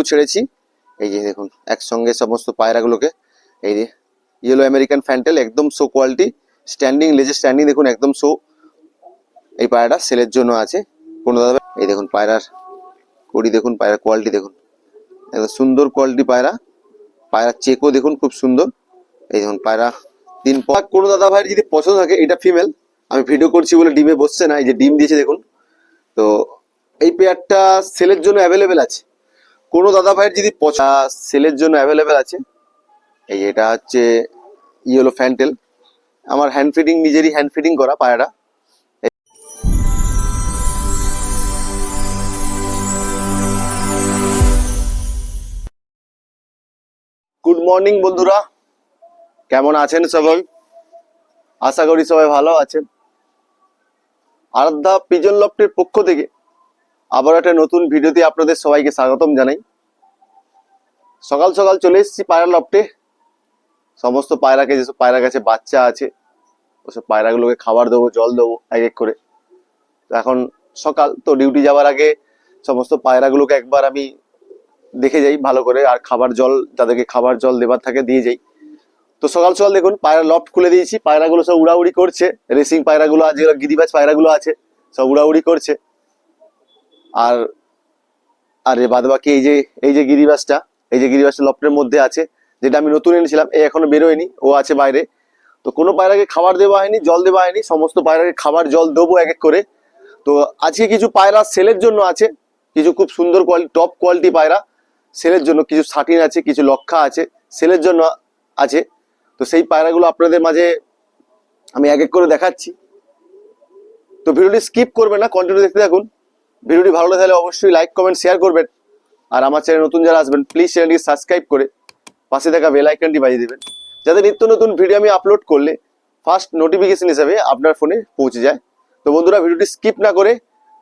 আগেও ছেড়েছি। এই যে দেখুন, একসঙ্গে সমস্ত পায়রাগুলোকে, এই যে ইয়েলো আমেরিকান ফ্যান্টেল একদম শো কোয়ালিটি স্ট্যান্ডিং লেজের স্ট্যান্ডিং দেখুন, একদম শো এই পায়রাটা সেলের জন্য আছে। কোনো দাদা, এই দেখুন, পায়রার কড়ি দেখুন, পায়রার কোয়ালিটি দেখুন। একদম সুন্দর কোয়ালিটি পায়রা। পায়রার চেকও দেখুন, খুব সুন্দর। এই দেখুন, পায়রা তিন কোনো দাদা ভাইয়ের যদি পছন্দ থাকে, এটা ফিমেল আমি ভিডিও করছি বলে ডিমে বসছে না, এই যে ডিম দিয়েছে দেখুন। তো এই পেয়ারটা সেলের জন্য অ্যাভেলেবেল আছে। কোনো দাদা ভাইয়ের যদি সেলের জন্য অ্যাভেলেবেল আছে, এই এটা হচ্ছে ইয়েলো ফ্যান্টেল আমার হ্যান্ড ফিডিং নিজেরই হ্যান্ড ফিডিং করা পায়রাটা গুড মর্নিং বন্ধুরা। কেমন আছেন সবাই? আশা করি সবাই ভালো আছেন। আরাধ্যা পিজন লফটের পক্ষ থেকে আবার একটা নতুন ভিডিওতে আপনাদের সবাইকে স্বাগতম জানাই। সকাল সকাল চলে এসেছি পায়রা লফটে। সমস্ত পায়রাকে যেসব পায়রা গাছে বাচ্চা আছে। ওসব পায়রাগুলোকে খাবার দেবো, জল দেবো, এক এক করে। এখন সকাল, তো ডিউটি যাওয়ার আগে সমস্ত পায়রাগুলোকে একবার আমি দেখে যাই ভালো করে, আর খাবার জল তাদেরকে খাবার জল দেবার থাকে দিয়ে যাই। তো সকাল সকাল দেখুন, পায়রা লফট খুলে দিয়েছি, পায়রাগুলো সব উড়াউড়ি করছে। রেসিং পায়রাগুলো আছে যেগুলো গিরিবাজ পায়রাগুলো আছে, সব উড়াউড়ি করছে। আর আর বাদ বাকি এই যে এই যে গিরিবাজটা এই যে গিরিবাজটা লফটের মধ্যে আছে, যেটা আমি নতুন এনেছিলাম, এ এখনও বেরোয়নি, ও আছে বাইরে। তো কোনো পায়রাকে খাবার দেওয়া হয়নি, জল দেওয়া হয়নি, সমস্ত পায়রাকে খাবার, জল দেবো এক এক করে। তো আজকে কিছু পায়রা সেলের জন্য আছে, কিছু খুব সুন্দর কোয়ালিটি টপ কোয়ালিটি পায়রা সেলের জন্য, কিছু সাটিন আছে, কিছু লক্ষা আছে, সেলের জন্য আছে। তো সেই পায়রাগুলো আপনাদের মাঝে আমি এক এক করে দেখাচ্ছি। তো ভিডিওটি স্কিপ করবেন না কন্টিনিউ দেখতে থাকুন। ভিডিওটি ভালো লাগে তাহলে অবশ্যই লাইক কমেন্ট শেয়ার করবেন। আর আমার চ্যানেল নতুন যারা আসবেন প্লিজ চ্যানেলটি সাবস্ক্রাইব করে পাশে থাকা বেল আইকনটি বাজিয়ে দেবেন। যাতে নিত্য নতুন ভিডিও আমি আপলোড করলে ফার্স্ট নোটিফিকেশন হিসাবে আপনার ফোনে পৌঁছে যায়। তো বন্ধুরা ভিডিওটি স্কিপ না করে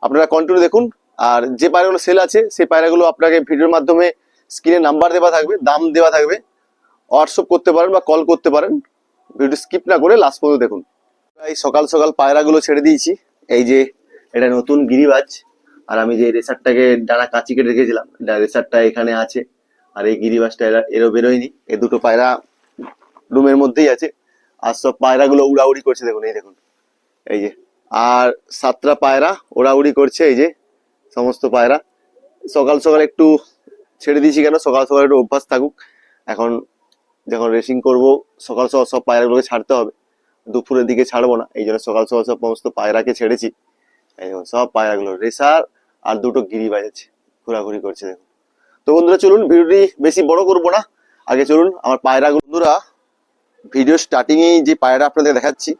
আপনারা কন্টিনিউ দেখুন। আর যে পায়রাগুলো সেল আছে, সেই পায়রাগুলো আপনাকে ভিডিওর মাধ্যমে স্ক্রিনে নাম্বার দেওয়া থাকবে, দাম দেওয়া থাকবে। হোয়াটসঅ্যাপ করতে পারেন বা কল করতে পারেন। ভিডিও স্কিপ না করে লাস্ট পর্যন্ত দেখুন। এই সকাল সকাল পায়রাগুলো ছেড়ে দিয়েছি। এই যে, এটা নতুন গিরিবাজ। আর আমি যে রেসারটাকে ডানা কাচি কেটে রেখেছিলাম রেসারটা এখানে আছে। আর এই গিরিবাজটা এরা, এরও বেরোয়নি। এই দুটো পায়রা রুমের মধ্যেই আছে। আর সব পায়রাগুলো উড়াউড়ি করছে, দেখুন, এই দেখুন। এই যে, আর সাতটা পায়রা ওড়াউড়ি করছে, এই যে, সমস্ত পায়রা। সকাল সকাল একটু ছেড়ে দিয়েছি কেন? সকাল সকাল একটু অভ্যাস থাকুক। এখন যখন রেসিং করব, সকাল সকাল সব পায়রাগুলোকে ছাড়তে হবে। দুপুরের দিকে ছাড়বো না। এই জন্য সকাল সকাল সব সমস্ত পায়রাকে ছেড়েছি। এই সব পায়রাগুলো। রেসার আর দুটো গিরি আছে ঘোরাঘুরি করছে দেখুন। তো বন্ধুরা, চলুন ভিডিওটি বেশি বড় করব না। আগে চলুন, আমার পায়রা বন্ধুরা ভিডিও স্টার্টিং এই যে পায়রা আপনাদের দেখাচ্ছি,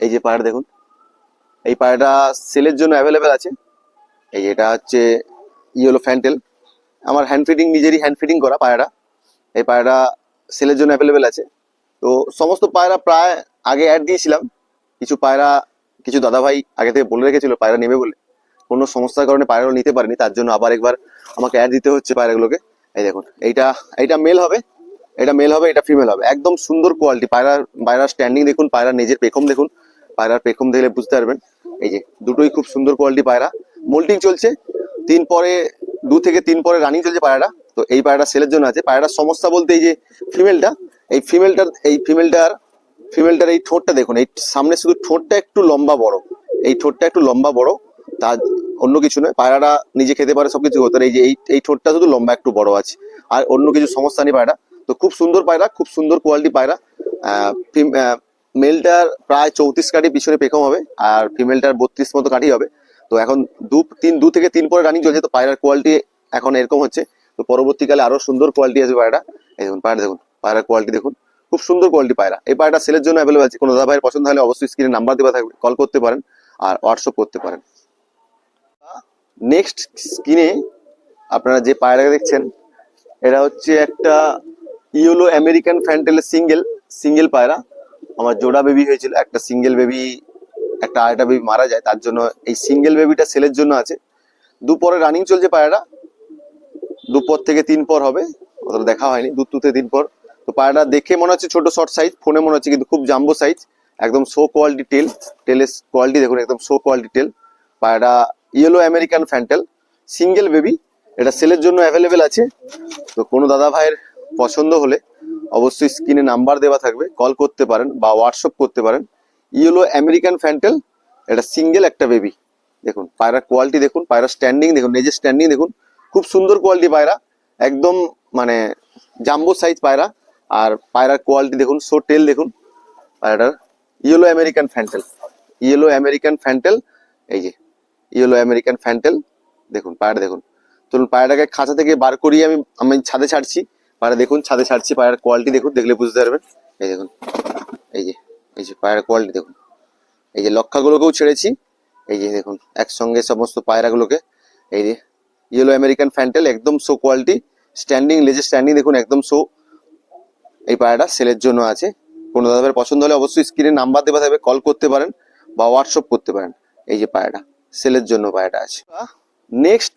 এই যে পায়রা দেখুন। এই পায়রাটা সেলের জন্য অ্যাভেলেবেল আছে। এই এটা হচ্ছে ইয়েলো ফ্যান্টেল আমার হ্যান্ড ফিটিং নিজেরই হ্যান্ড ফিটিং করা পায়রা। এই পায়রা সেলের জন্য অ্যাভেলেবেল আছে। তো সমস্ত পায়রা প্রায় আগে অ্যাড দিয়েছিলাম। কিছু পায়রা, কিছু দাদাভাই আগে থেকে বলে রেখেছিল, পায়রা নেবে বলে। কোনো সমস্যার কারণে পায়রাগুলো নিতে পারেনি, তার জন্য আবার একবার আমাকে অ্যাড দিতে হচ্ছে পায়রাগুলোকে। এই দেখুন, এইটা এইটা মেল হবে, এটা মেল হবে, এটা ফিমেল হবে। একদম সুন্দর কোয়ালিটি পায়রার পায়রার স্ট্যান্ডিং দেখুন পায়রার নিজের পেখম দেখুন, পায়রার পেখম দেখলে বুঝতে পারবেন। এই যে, দুটোই খুব সুন্দর কোয়ালিটি পায়রা। মোল্টিং চলছে, তিন পরে, দু থেকে তিন পরে রানিং চলছে পায়রাটা। তো এই পায়রাটা সেলের জন্য আছে। পায়রাটার সমস্যা বলতে এই যে ফিমেলটা এই ফিমেলটার এই ফিমেলটার ফিমেলটার এই ঠোঁটটা দেখুন, এই সামনে শুধু ঠোঁটটা একটু লম্বা বড়, এই ঠোঁটটা একটু লম্বা বড়, তার অন্য কিছু নয় পায়রাটা নিজে খেতে পারে, সবকিছু করতে এই যে এই এই ঠোঁটটা শুধু লম্বা, একটু বড় আছে। আর অন্য কিছু সমস্যা নেই পায়রা। তো খুব সুন্দর পায়রা, খুব সুন্দর কোয়ালিটি পায়রা। মেলটার প্রায় চৌত্রিশ কাঠি পিছনে পেখম হবে, আর ফিমেলটার বত্রিশ মতো কাঠি হবে। তো এখন দু, তিন, দু থেকে তিন পরে রানিং চলছে, তো পায়রার কোয়ালিটি এখন এরকম হচ্ছে। তো পরবর্তীকালে আরও সুন্দর কোয়ালিটি আসবে পায়রা এই দেখুন, পায়রা দেখুন, পায়রার কোয়ালিটি দেখুন। খুব সুন্দর কোয়ালিটি পায়রা। এই পায়রাটা সেলের জন্য অ্যাভেলেবল আছে। কোনো দাদা ভাইয়ের পছন্দ হলে অবশ্যই স্ক্রিনে নাম্বার দেওয়া থাকবে কল করতে পারেন, আর হোয়াটসঅ্যাপ করতে পারেন। নেক্সট স্ক্রিনে আপনারা যে পায়রাকে দেখছেন, এটা হচ্ছে একটা ইয়েলো আমেরিকান ফ্যান্টেলের সিঙ্গেল সিঙ্গেল পায়রা। আমার জোড়া বেবি হয়েছিল, একটা সিঙ্গেল বেবি একটা আরেকটা বেবি মারা যায়, তার জন্য এই সিঙ্গেল বেবিটা সেলের জন্য আছে। দুপরে রানিং চলছে পায়রাটা। দুপর থেকে তিন পর হবে, অতটা দেখা হয়নি, দু থেকে তিন পর তো পায়রাটা দেখে মনে হচ্ছে ছোট শর্ট সাইজ ফোনে মনে হচ্ছে কিন্তু খুব জাম্বো সাইজ একদম শো কোয়ালিটি টেল টেলের কোয়ালিটি দেখুন, একদম শো কোয়ালিটি টেল পায়রাটা yellow American fantail single baby এটা সেলের জন্য অ্যাভেলেবেল আছে। তো কোনো দাদা ভাইয়ের পছন্দ হলে অবশ্যই স্ক্রিনে নাম্বার দেওয়া থাকবে কল করতে পারেন বা হোয়াটসঅ্যাপ করতে পারেন। ইয়েলো আমেরিকান ফ্যান্টেল এটা সিঙ্গেল একটা বেবি দেখুন, পায়রার কোয়ালিটি দেখুন পায়রা স্ট্যান্ডিং দেখুন, নিজের স্ট্যান্ডিং দেখুন। খুব সুন্দর কোয়ালিটি পায়রা, একদম মানে জাম্বো সাইজ পায়রা। আর পায়রার কোয়ালিটি দেখুন সো টেল দেখুন। পায়রাটার yellow American fantail yellow American fantail এই যে। ইয়েলো আমেরিকান ফ্যান্টেল দেখুন পায়রা দেখুন। চলুন পায়রাটাকে খাঁচা থেকে বার করিয়ে আমি আমি ছাদে ছাড়ছি। পায়রা দেখুন, ছাদে ছাড়ছি পায়রার কোয়ালিটি দেখুন, দেখলে বুঝতে পারবেন। এই দেখুন, এই যে এই যে পায়রার কোয়ালিটি দেখুন। এই যে লক্ষাগুলোকেও ছেড়েছি। এই যে দেখুন, একসঙ্গে সমস্ত পায়রাগুলোকে। এই যে ইয়েলো আমেরিকান ফ্যান্টেল একদম শো কোয়ালিটি স্ট্যান্ডিং লেজের স্ট্যান্ডিং দেখুন, একদম শো এই পায়রাটা সেলের জন্য আছে। কোনো দাদাদের পছন্দ হলে অবশ্যই স্ক্রিনে নাম্বার দেওয়া থাকবে কল করতে পারেন বা হোয়াটসঅ্যাপ করতে পারেন। এই যে পায়রাটা সেলের জন্য পায়রাটা আছে। নেক্সট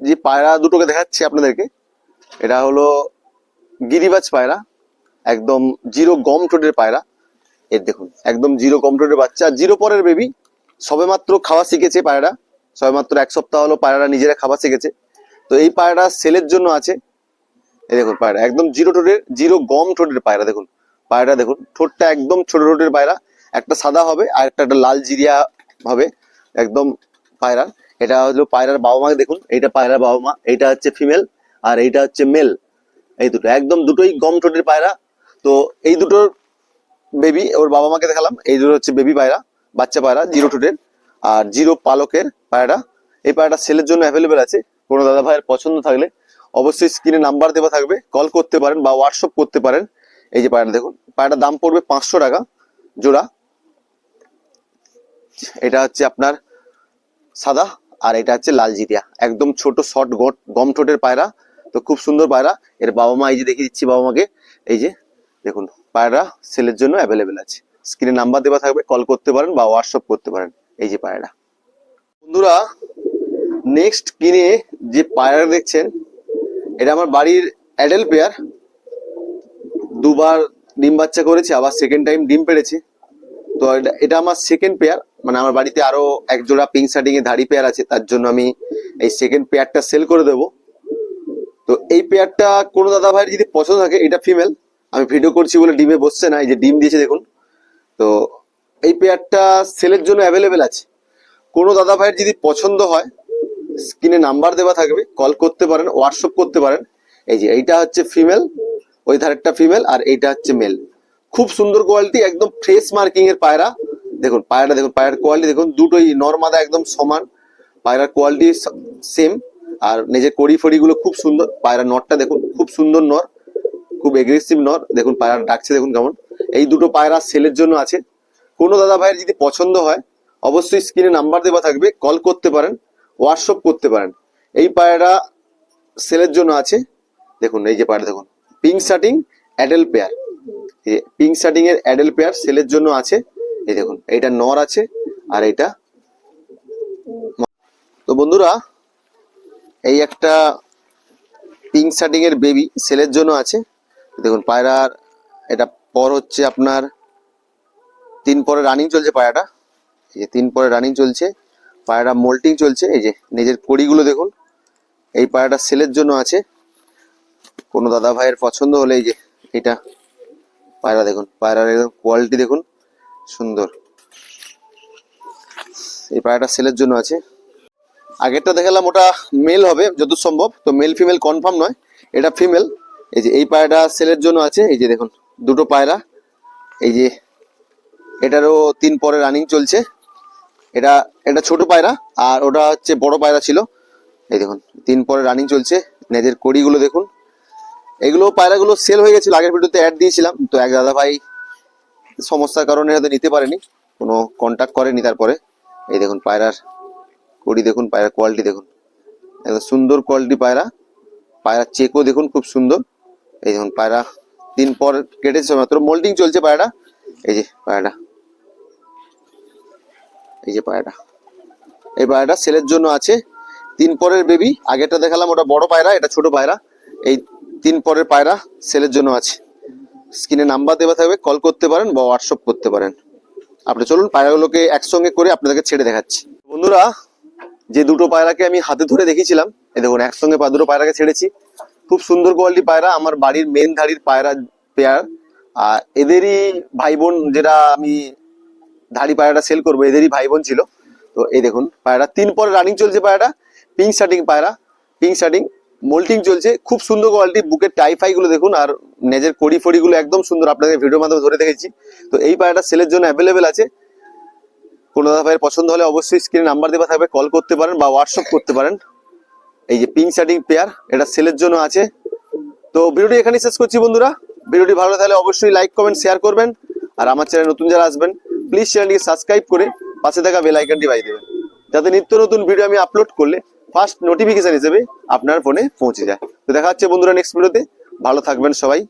যে পায়রা দুটোকে দেখাচ্ছি আপনাদেরকে, এটা হলো গিরিবাজ পায়রা, একদম জিরো গম ঠোঁটের পায়রা। এর দেখুন, একদম জিরো গম ঠোঁটের বাচ্চা জিরো পরের বেবি সবে মাত্র খাওয়া শিখেছে পায়রা সবে মাত্র এক সপ্তাহ হলো পায়রাটা নিজেরা খাওয়া শিখেছে। তো এই পায়রাটা সেলের জন্য আছে। এই দেখুন পায়রা, একদম জিরো ঠোঁটের জিরো গম ঠোঁটের পায়রা দেখুন। পায়রা দেখুন, ঠোঁটটা একদম ছোট ঠোঁটের পায়রা, একটা সাদা হবে আর একটা লাল জিরিয়া হবে। একদম পায়রার এটা হলো পায়রার বাবা মাকে দেখুন, এইটা পায়রার বাবা মা এইটা হচ্ছে ফিমেল আর এইটা হচ্ছে মেল এই দুটো, একদম দুটোই গম ঠোঁটের পায়রা। তো এই দুটোর বেবি ওর বাবা মাকে দেখালাম, এই দুটো হচ্ছে বেবি পায়রা, বাচ্চা পায়রা, জিরো ঠোঁটের, আর জিরো পালকের পায়রাটা। এই পায়রাটা সেলের জন্য অ্যাভেলেবেল আছে, কোনো দাদা ভাইয়ের পছন্দ থাকলে অবশ্যই স্ক্রিনে নাম্বার দেওয়া থাকবে কল করতে পারেন বা হোয়াটসঅ্যাপ করতে পারেন। এই যে পায়রাটা, দেখুন, পায়রাটার দাম পড়বে পাঁচশো টাকা জোড়া। এটা হচ্ছে আপনার সাদা আর এটা হচ্ছে লাল জিরিয়া। একদম ছোট শর্ট গট গম ঠোঁটের পায়রা। তো খুব সুন্দর পায়রা। এর বাবা মা এই যে দেখিয়ে দিচ্ছি বাবা মাকে, এই যে দেখুন, পায়রা সেলের জন্য অ্যাভেলেবেল আছে। স্ক্রিনে নাম্বার দেওয়া থাকবে কল করতে পারেন বা হোয়াটসঅ্যাপ করতে পারেন এই যে পায়রা। বন্ধুরা নেক্সট কিনে যে পায়রা দেখছেন, এটা আমার বাড়ির অ্যাডেল পেয়ার দুবার ডিম বাচ্চা করেছে, আবার সেকেন্ড টাইম ডিম পেড়েছে। তো এটা- আমার সেকেন্ড পেয়ার মানে আমার বাড়িতে আরও এক জোড়া পিঙ্ক শার্টিং এ ধাড়ি পেয়ার আছে, তার জন্য আমি এই সেকেন্ড পেয়ারটা সেল করে দেবো। তো এই পেয়ারটা কোনো দাদা ভাইয়ের যদি পছন্দ থাকে, এটা ফিমেল আমি ভিডিও করছি বলে ডিমে বসছে না, এই যে ডিম দিয়েছে দেখুন। তো এই পেয়ারটা সেলের জন্য অ্যাভেলেবেল আছে। কোনো দাদা ভাইয়ের যদি পছন্দ হয়, স্ক্রিনে নাম্বার দেওয়া থাকবে কল করতে পারেন হোয়াটসঅ্যাপ করতে পারেন। এই যে এইটা হচ্ছে ফিমেল ওই ধারেরটা ফিমেল আর এইটা হচ্ছে মেল খুব সুন্দর কোয়ালিটি একদম ফ্রেশ মার্কিং এর পায়রা। দেখুন পায়রা দেখুন, পায়রার কোয়ালিটি দেখুন, দুটোই নর্মাদা একদম সমান। পায়রার কোয়ালিটি সেম আর নিজের কড়ি ফড়ি গুলো খুব সুন্দর পায়রা নরটা দেখুন, খুব সুন্দর নর। খুব এগ্রেসিভ নর। দেখুন, পায়রা ডাকছে, দেখুন কেমন। এই দুটো পায়রা সেলের জন্য আছে। কোনো দাদা ভাইয়ের যদি পছন্দ হয়, অবশ্যই স্ক্রিনে নাম্বার দেওয়া থাকবে কল করতে পারেন হোয়াটসঅ্যাপ করতে পারেন। এই পায়রা সেলের জন্য আছে। দেখুন, এই যে পায়রা, দেখুন। Pink shirting Adele pair pink shirting এর অ্যাডেল পেয়ার সেলের জন্য আছে। এই দেখুন, এইটা নর আছে আর এইটা তো বন্ধুরা, এই একটা পিঙ্ক শার্টিং এর বেবি সেলের জন্য আছে। দেখুন, পায়রার এটা পর হচ্ছে আপনার তিন পরে রানিং চলছে পায়রাটা। এই যে তিন পরে রানিং চলছে পায়রাটা মোল্টিং চলছে, এই যে নিজের কড়িগুলো দেখুন, এই পায়রাটা সেলের জন্য আছে। কোনো দাদা ভাইয়ের পছন্দ হলে এই যে এটা পায়রা দেখুন, পায়রার একদম কোয়ালিটি দেখুন, সুন্দর। এই পায়রাটা সেলের জন্য আছে। আগেরটা দেখালাম, ওটা মেল হবে, যত সম্ভব। তো মেল ফিমেল কনফার্ম নয়, এটা ফিমেল এই যে এই পায়রাটা সেলের জন্য আছে, এই যে দেখুন, দুটো পায়রা। এই যে এটারও তিন পরে রানিং চলছে। এটা এটা ছোট পায়রা, আর ওটা হচ্ছে বড় পায়রা ছিল। এই দেখুন, তিন পরে রানিং চলছে। নেজের কড়িগুলো দেখুন এগুলো পায়রাগুলো সেল হয়ে গেছিল, আগের ভিডিওতে অ্যাড দিয়েছিলাম। তো এক দাদা ভাই সমস্যার কারণে হয়তো নিতে পারেনি। কোনো কন্ট্যাক্ট করেনি তারপরে। এই দেখুন পায়রার কড়ি দেখুন, পায়রার কোয়ালিটি দেখুন। একদম সুন্দর কোয়ালিটি পায়রা। পায়রার চেকও দেখুন, খুব সুন্দর। এই দেখুন পায়রা দিন পর কেটেছে, মাত্র মোল্ডিং চলছে পায়রাটা। এই যে পায়রাটা। এই যে পায়রাটা। এই পায়রাটা সেলের জন্য আছে। তিন পরের বেবি আগেরটা দেখালাম, ওটা বড় পায়রা, এটা ছোট পায়রা। এই তিন পরের পায়রা সেলের জন্য আছে। স্ক্রিনে নাম্বার দেওয়া থাকবে, কল করতে পারেন বা হোয়াটসঅ্যাপ করতে পারেন। আপনি চলুন, পায়রাগুলোকে একসঙ্গে করে আপনাদেরকে ছেড়ে দেখাচ্ছি। বন্ধুরা, যে দুটো পায়রাকে আমি হাতে ধরে দেখিয়েছিলাম এ দেখুন, একসঙ্গে দুটো পায়রাকে ছেড়েছি। খুব সুন্দর কোয়ালিটি পায়রা, আমার বাড়ির মেন ধাড়ির পায়রা পেয়ার আর এদেরই ভাই বোন যেটা আমি ধাড়ি পায়রাটা সেল করব, এদেরই ভাই বোন ছিল। তো এই দেখুন, পায়রা তিন পরে রানিং চলছে পায়রাটা। পিঙ্ক শার্টিং পায়রা পিঙ্ক শার্টিং মোল্টিং চলছে, খুব সুন্দর কোয়ালিটি বুকের টাইফাই গুলো দেখুন, আর নেজের কড়ি ফড়ি গুলো একদম সুন্দর আপনাদের ভিডিওর মাধ্যমে ধরে দেখেছি তো এই পায়রাটা সেলের জন্য অ্যাভেলেবেল আছে। কোনো দাদা পছন্দ হলে অবশ্যই স্ক্রিনে নাম্বার দেওয়া থাকবে কল করতে পারেন বা হোয়াটসঅ্যাপ করতে পারেন। এই যে পিঙ্ক শার্টিং পেয়ার এটা সেলের জন্য আছে। তো ভিডিওটি এখানে শেষ করছি বন্ধুরা। ভিডিওটি ভালো লাগলে অবশ্যই লাইক কমেন্ট শেয়ার করবেন। আর আমার চ্যানেল নতুন যারা আসবেন প্লিজ চ্যানেলটিকে সাবস্ক্রাইব করে পাশে থাকা বেল বাজিয়ে দেবেন। যাতে নিত্য নতুন ভিডিও আমি আপলোড করলে ফার্স্ট নোটিফিকেশন হিসেবে আপনার ফোনে পৌঁছে যায়। তো দেখা হচ্ছে বন্ধুরা নেক্সট ভিডিওতে ভালো থাকবেন সবাই।